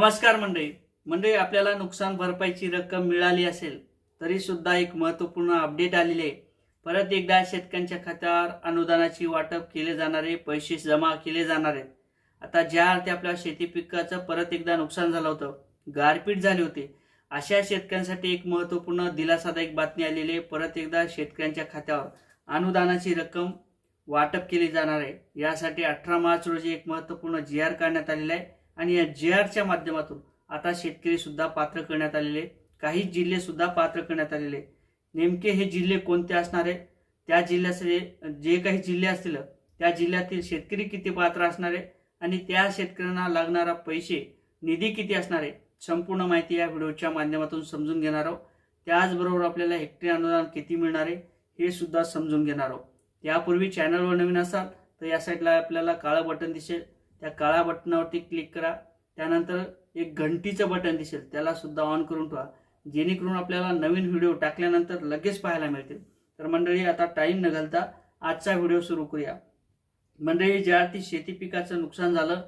नमस्कार मंडळी. मंडळी आपल्याला नुकसान भरपाईची रक्कम मिळाली असेल तरी सुद्धा एक महत्त्वपूर्ण अपडेट आलेली आहे. परत एकदा शेतकऱ्यांच्या खात्यावर अनुदानाची वाटप केले जाणारे पैसे जमा केले जाणार. आहेत आता ज्या अर्थी आपल्या शेती पिकाचं परत एकदा नुकसान झालं होतं गारपीट झाली होती अशा शेतकऱ्यांसाठी एक महत्त्वपूर्ण दिलासादायक बातमी आलेली आहे. परत एकदा शेतकऱ्यांच्या खात्यावर अनुदानाची रक्कम वाटप केली जाणार आहे. यासाठी अठरा मार्च रोजी एक महत्त्वपूर्ण जी आर काढण्यात आलेला आहे. आणि या जे आरच्या माध्यमातून आता शेतकरी सुद्धा पात्र करण्यात आलेले काही जिल्हे सुद्धा पात्र करण्यात आलेले नेमके हे जिल्हे कोणते असणार आहे त्या जिल्ह्याचे जे काही जिल्हे असतील त्या जिल्ह्यातील शेतकरी किती पात्र असणार आहे आणि त्या शेतकऱ्यांना लागणारा पैसे निधी किती असणार आहे? संपूर्ण माहिती या व्हिडिओच्या माध्यमातून समजून घेणार आहोत. त्याचबरोबर आपल्याला हेक्टरी अनुदान किती मिळणार आहे हे सुद्धा समजून घेणार आहोत. यापूर्वी चॅनलवर नवीन असाल तर या साईडला आपल्याला काळं बटन दिसेल. त्या काळ्या बटनावरती क्लिक करा. त्यानंतर एक घंटीचं बटन दिसेल. त्याला सुद्धा ऑन करून ठेवा. जेणेकरून आपल्याला नवीन व्हिडिओ टाकल्यानंतर लगेच पाहायला मिळतील. तर मंडळी आता टाईम न घालता आजचा व्हिडिओ सुरू करूया. मंडळी ज्या अर्थी शेती पिकाचं नुकसान झालं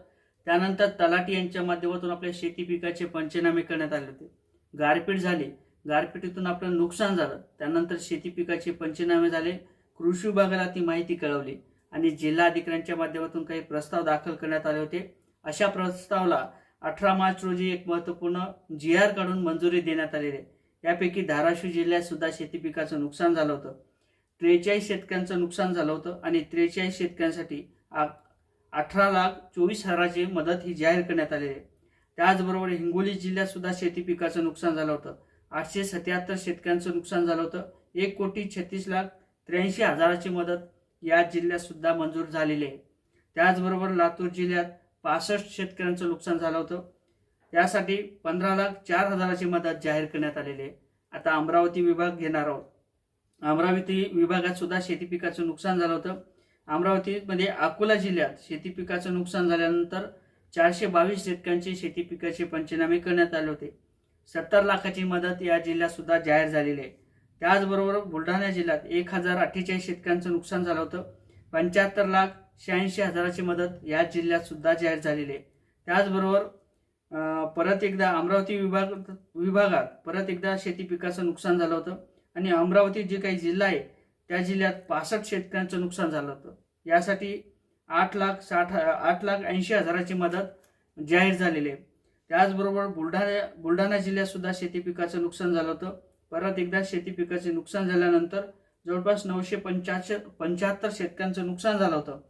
त्यानंतर तलाठी यांच्या माध्यमातून आपल्या शेती पिकाचे पंचनामे करण्यात आले होते. गारपीट झाली. गारपिटीतून आपलं नुकसान झालं. त्यानंतर शेती पिकाचे पंचनामे झाले. कृषी विभागाला ती माहिती कळवली. आणि जिल्हा अधिकाऱ्यांच्या माध्यमातून काही प्रस्ताव दाखल करण्यात आले होते. अशा प्रस्तावाला अठरा मार्च रोजी एक महत्त्वपूर्ण जी आर काढून मंजुरी देण्यात आलेली आहे. यापैकी धाराशिव जिल्ह्यात सुद्धा शेती पिकाचं नुकसान झालं होतं. त्रेचाळीस शेतकऱ्यांचं नुकसान झालं होतं आणि त्रेचाळीस शेतकऱ्यांसाठी आ- अठरा लाख चोवीस हजाराची मदत ही जाहीर करण्यात आलेली आहे. त्याचबरोबर हिंगोली जिल्ह्यात सुद्धा शेती पिकाचं नुकसान झालं होतं. आठशे सत्याहत्तर शेतकऱ्यांचं नुकसान झालं होतं. एक कोटी छत्तीस लाख त्र्याऐंशी हजाराची मदत या जिल्ह्यात सुद्धा मंजूर झालेली आहे. त्याचबरोबर लातूर जिल्ह्यात पासष्ट शेतकऱ्यांचं नुकसान झालं होतं. त्यासाठी पंधरा लाख चार हजाराची मदत जाहीर करण्यात आलेली आहे. आता अमरावती विभाग घेणार आहोत. अमरावती विभागात सुद्धा शेती पिकाचं नुकसान झालं होतं. अमरावतीमध्ये अकोला जिल्ह्यात शेती पिकाचं नुकसान झाल्यानंतर चारशे बावीस शेतकऱ्यांचे शेती पिकाचे पंचनामे करण्यात आले होते. सत्तर लाखाची मदत या जिल्ह्यात सुद्धा जाहीर झालेली आहे. त्याचबरोबर बुलढाणा जिल्ह्यात एक हजार अठ्ठेचाळीस शेतकऱ्यांचं नुकसान झालं होतं. पंच्याहत्तर लाख शहाऐंशी हजाराची मदत या जिल्ह्यात सुद्धा जाहीर झालेली आहे. त्याचबरोबर परत एकदा अमरावती विभाग विभागात परत एकदा शेती पिकाचं नुकसान झालं होतं. आणि अमरावती जे काही जिल्हा आहे त्या जिल्ह्यात पासष्ट शेतकऱ्यांचं नुकसान झालं होतं. यासाठी आठ लाख साठ आठ लाख ऐंशी हजाराची मदत जाहीर झालेली आहे. त्याचबरोबर बुलढाणा बुलढाणा जिल्ह्यात सुद्धा शेती पिकाचं नुकसान झालं होतं. परत एकदा शेती पिकाचे नुकसान झाल्यानंतर जवळपास नऊशे पंच्याहत्तर पंच्याहत्तर शेतकऱ्यांचं नुकसान झालं होतं.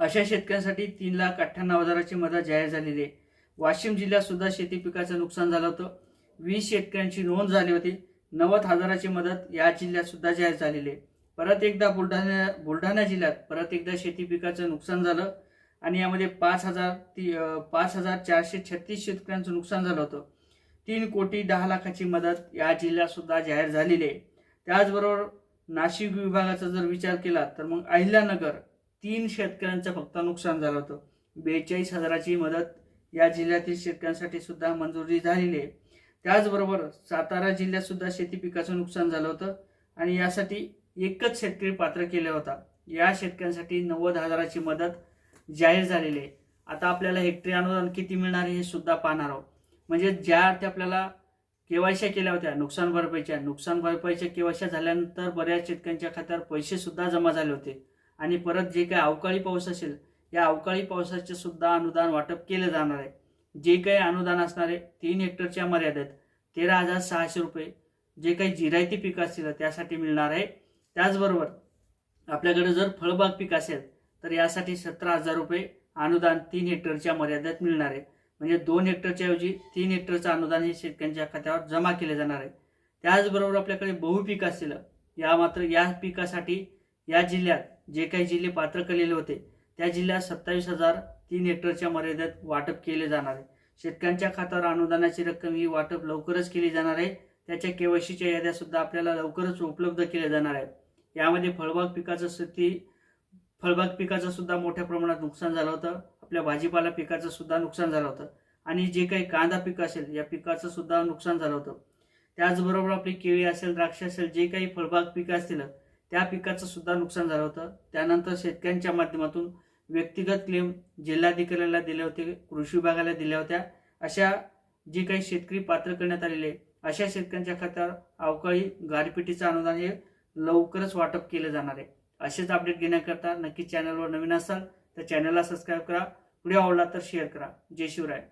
अशा शेतकऱ्यांसाठी तीन लाख अठ्ठ्याण्णव हजाराची मदत जाहीर झालेली आहे. वाशिम जिल्ह्यातसुद्धा शेती पिकाचं नुकसान झालं होतं. वीस शेतकऱ्यांची नोंद झाली होती. नव्वद हजाराची मदत या जिल्ह्यातसुद्धा जाहीर झालेली आहे. परत एकदा बुलढाणा बुलढाणा जिल्ह्यात परत एकदा शेती पिकाचं नुकसान झालं आणि यामध्ये पाच हजार ती पाच हजार चारशे छत्तीस शेतकऱ्यांचं नुकसान झालं होतं. तीन कोटी दहा लाखाची मदत या जिल्ह्यातसुद्धा जाहीर झालेली आहे. त्याचबरोबर नाशिक विभागाचा जर विचार केला तर मग अहिल्यानगर तीन शेतकऱ्यांचं फक्त नुकसान झालं होतं. बेचाळीस हजाराची मदत या जिल्ह्यातील शेतकऱ्यांसाठी सुद्धा मंजुरी झालेली आहे. त्याचबरोबर सातारा जिल्ह्यात सुद्धा शेती पिकाचं नुकसान झालं होतं आणि यासाठी एकच शेतकरी पात्र केला होता. या शेतकऱ्यांसाठी नव्वद हजाराची मदत जाहीर झालेली आहे. आता आपल्याला हेक्टरी अनुदान किती मिळणार आहे हे सुद्धा पाहणार आहोत. म्हणजे ज्या अर्थी आपल्याला केवायशा केल्या होत्या नुकसान भरपाईच्या नुकसान भरपाईच्या केवायशा झाल्यानंतर बऱ्याच शेतकऱ्यांच्या खात्यावर पैसेसुद्धा जमा झाले होते. आणि परत जे काही अवकाळी पाऊस असेल या अवकाळी पावसाचे सुद्धा अनुदान वाटप केलं जाणार आहे. जे काही अनुदान असणारे तीन हेक्टरच्या मर्यादेत तेरा हजार सहाशे रुपये जे काही जिरायती पीक असतील त्यासाठी मिळणार आहे. त्याचबरोबर आपल्याकडे जर फळबाग पीक असेल तर यासाठी सतरा हजार रुपये अनुदान तीन हेक्टरच्या मर्यादेत मिळणार आहे. म्हणजे दोन हेक्टरच्या ऐवजी तीन हेक्टरचं अनुदान हे शेतकऱ्यांच्या खात्यावर जमा केले जाणार आहे. त्याचबरोबर आपल्याकडे बहुपीक असतील या मात्र या पिकासाठी या जिल्ह्यात जे काही जिल्हे पात्र केलेले होते त्या जिल्ह्यात सत्तावीस हजार तीन हेक्टरच्या मर्यादेत वाटप केले जाणार आहे. शेतकऱ्यांच्या खात्यावर अनुदानाची रक्कम ही वाटप लवकरच केली जाणार आहे. त्याच्या केवायसीच्या याद्या सुद्धा आपल्याला लवकरच उपलब्ध केल्या जाणार आहेत यामध्ये फळबाग पिकाचं स्थिती फळबाग पिकाचं सुद्धा मोठ्या प्रमाणात नुकसान झालं होतं. आपल्या भाजीपाला पिकाचं सुद्धा नुकसान झालं होतं. आणि जे काही कांदा पीक असेल या पिकाचं सुद्धा नुकसान झालं होतं. त्याचबरोबर आपली केळी असेल द्राक्ष असेल जे काही फळबाग पिकं असतील त्या पिकाचं सुद्धा नुकसान झालं होतं. त्यानंतर शेतकऱ्यांच्या माध्यमातून व्यक्तिगत क्लेम जिल्हाधिकाऱ्याला दिले होते कृषी विभागाला दिल्या होत्या. अशा जे काही शेतकरी पात्र करण्यात आलेले अशा शेतकऱ्यांच्या खात्यावर अवकाळी गारपिटीचं अनुदान हे लवकरच वाटप केलं जाणार आहे. असेच अपडेट घेण्याकरता नक्की चॅनलवर नवीन असाल तर चॅनलला सबस्क्राईब करा. व्हिडिओ आवडला तर शेअर करा. जय शिवराय.